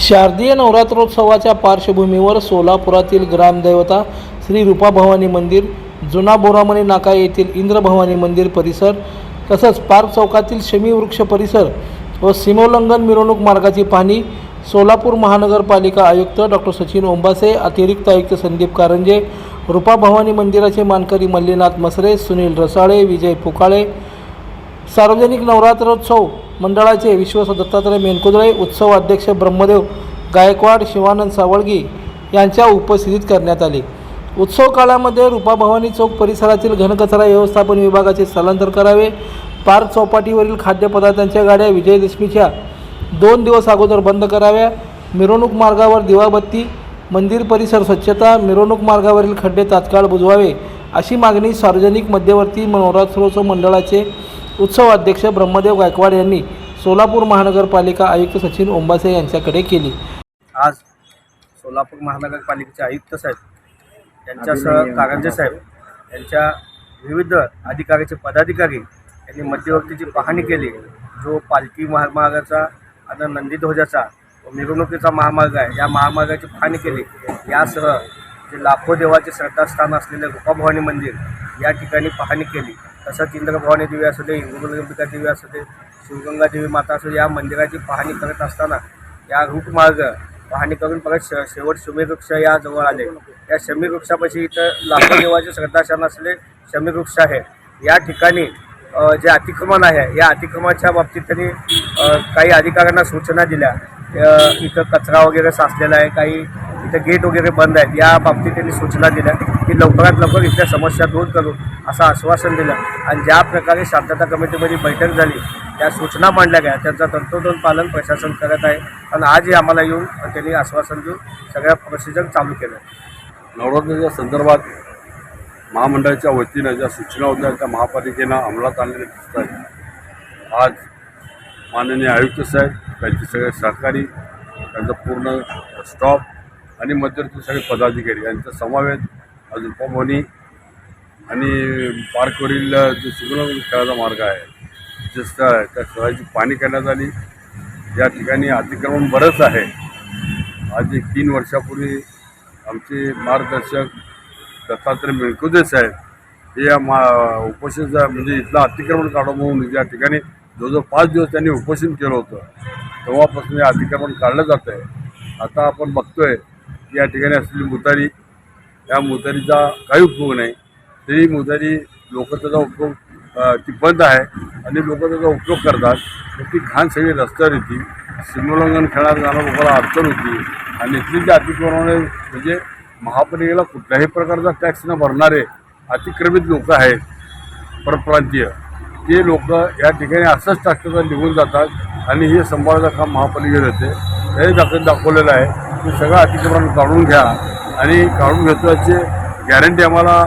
शारदीय नवरात्रोत्सवाच्या पार्श्वभूमीवर सोलापुरातील ग्रामदैवता श्री रूपाभवानी मंदिर जुना बोरामणी नाका येथील इंद्रभवानी मंदिर परिसर तसंच पार्क चौकातील शमी वृक्ष परिसर व सीमोल्लंघन मिरवणूक मार्गाची पाहणी सोलापूर महानगरपालिका आयुक्त डॉक्टर सचिन ओंबासे अतिरिक्त आयुक्त संदीप कारंजे रूपाभवानी मंदिराचे मानकरी मल्लीनाथ मसरे सुनील रसाळे विजय फुकाळे सार्वजनिक नवरात्रोत्सव मंडळाचे विश्वास दत्तात्रय मेनकुदळे उत्सव अध्यक्ष ब्रह्मदेव गायकवाड शिवानंद सावळगी यांच्या उपस्थितीत करण्यात आले. उत्सव काळामध्ये रूपाभवानी चौक परिसरातील घनकचरा व्यवस्थापन विभागाचे स्थलांतर करावे. पार्क चौपाटीवरील खाद्यपदार्थांच्या गाड्या विजयदशमीच्या दोन दिवस अगोदर बंद कराव्या. मिरवणूक मार्गावर दिवाबत्ती मंदिर परिसर स्वच्छता मिरवणूक मार्गावरील खड्डे तात्काळ बुजवावे अशी मागणी सार्वजनिक मध्यवर्ती नवरात्रोत्सव मंडळाचे उत्सव अध्यक्ष ब्रह्मदेव गायकवाड यांनी सोलापूर महानगरपालिका आयुक्त सचिन ओंबासे यांच्याकडे केली. आज सोलापूर महानगरपालिकेचे आयुक्त साहेब यांच्यासह कारंजे साहेब यांच्या विविध अधिकाऱ्याचे पदाधिकारी यांनी मध्यवर्तीची पाहणी केली. जो पालखी महामार्गाचा आणि नंदीध्वजाचा मिरवणुकीचा महामार्ग आहे. या महामार्गाची पाहणी केली. यासह जे लाखो देवाचे श्रद्धास्थान असलेले रुपाभवानी मंदिर या ठिकाणी पाहणी केली. तसंच इंद्रभवानी देवी असू दे इंदुगंबिका देवी असू दे शिवगंगा देवी माता असू दे या मंदिराची पाहणी करत असताना या रूटमार्ग पाहणी करून परत श शेवट शमीवृक्ष या जवळ आले. या शमीवृक्षापाशी इथं लाखो देवाचे श्रद्धास्थान असले शमीवृक्ष आहे. या ठिकाणी जे अतिक्रमण आहे या अतिक्रमाच्या बाबतीत त्यांनी काही अधिकाऱ्यांना सूचना दिल्या. इथं कचरा वगैरे साचलेला आहे काही इथं गेट वगैरे बंद आहेत या बाबतीत त्यांनी सूचना दिल्या की लवकरात लवकर इथल्या समस्या दूर करू असं आश्वासन दिलं. आणि ज्या प्रकारे शांतता कमिटीमध्ये बैठक झाली त्या सूचना मांडल्या गेल्या. त्यांचं तंतोतंत पालन प्रशासन करत आहे. आणि आजही आम्हाला येऊन त्यांनी आश्वासन देऊन सगळ्या प्रोसिजर चालू केलं नवरात्रीच्या संदर्भात महामंडळाच्या वतीनं ज्या सूचना होत्या त्या महापालिकेनं अंमलात आणलेल्या दिसत आहेत. आज माननीय आयुक्त साहेब त्यांचे सगळे सहकारी त्यांचा पूर्ण स्टॉफ आणि मध्यवर्ती सगळे पदाधिकारी यांचा समावेश आज उपभवनी आणि पार्कवरील जो सुगम खेळाचा मार्ग आहे जे स्थळ आहे त्या स्थळाची पाणी करण्यात आली. या ठिकाणी अतिक्रमण बरंच आहे. आज एक तीन वर्षापूर्वी आमचे मार्गदर्शक दत्तात्रय मेळकुदे साहेब हे या मा उपोषणचा म्हणजे इथलं अतिक्रमण काढू म्हणून या ठिकाणी जवळजवळ पाच दिवस त्यांनी उपोषण केलं होतं. तेव्हापासून हे अतिक्रमण काढलं जात आहे. आता आपण बघतोय की या ठिकाणी असलेली मुतारी या मुतारीचा काही उपयोग नाही. तरी मुतारी लोक त्याचा उपयोग ती बंद आहे आणि लोक त्याचा उपयोग करतात. तर ती घाण सगळी रस्त्यावर येते. सीमोल्लंघन खेळायला जाणं लोकांना अडचण होती. आणि इथली जी अतिक्रमणे म्हणजे महापालिकेला कुठल्याही प्रकारचा टॅक्स न भरणारे अतिक्रमित लोक आहेत परप्रांतीय. ते लोक या ठिकाणी असंच टाकतात निघून जातात आणि हे सांभाळायचं काम महापालिकेत येते हे दाखल दाखवलेलं आहे ते सगळं अतिक्रमण काढून घ्या आणि काढून घेतो गॅरंटी आम्हाला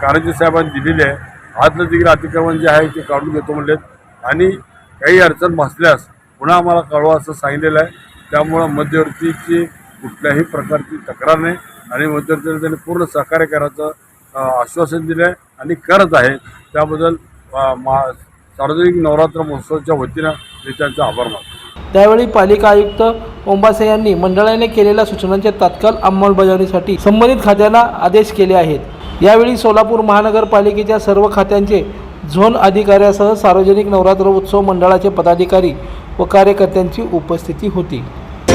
कारंजी साहेबांनी दिलेली आहे. आतलं तिकडे अतिक्रमण जे आहे ते काढून घेतो म्हणलेत. आणि काही अडचण भासल्यास पुन्हा आम्हाला कळवा असं सांगितलेलं आहे. त्यामुळं मध्यवर्तीची कुठल्याही प्रकारची तक्रार नाही. आणि मध्यंतरी त्यांनी पूर्ण सहकार्य करायचं आश्वासन दिलं आहे आणि करत आहे. त्याबद्दल मा सार्वजनिक नवरात्र महोत्सवाच्या वतीनं मी त्यांचा आभार मानतो. त्यावेळी पालिका आयुक्त ओंबासे यांनी मंडळाने केलेल्या सूचनांच्या तात्काळ अंमलबजावणीसाठी संबंधित खात्यांना आदेश केले आहेत. यावेळी सोलापूर महानगरपालिकेच्या सर्व खात्यांचे झोन अधिकाऱ्यासह सार्वजनिक नवरात्र उत्सव मंडळाचे पदाधिकारी व कार्यकर्त्यांची उपस्थिती होती.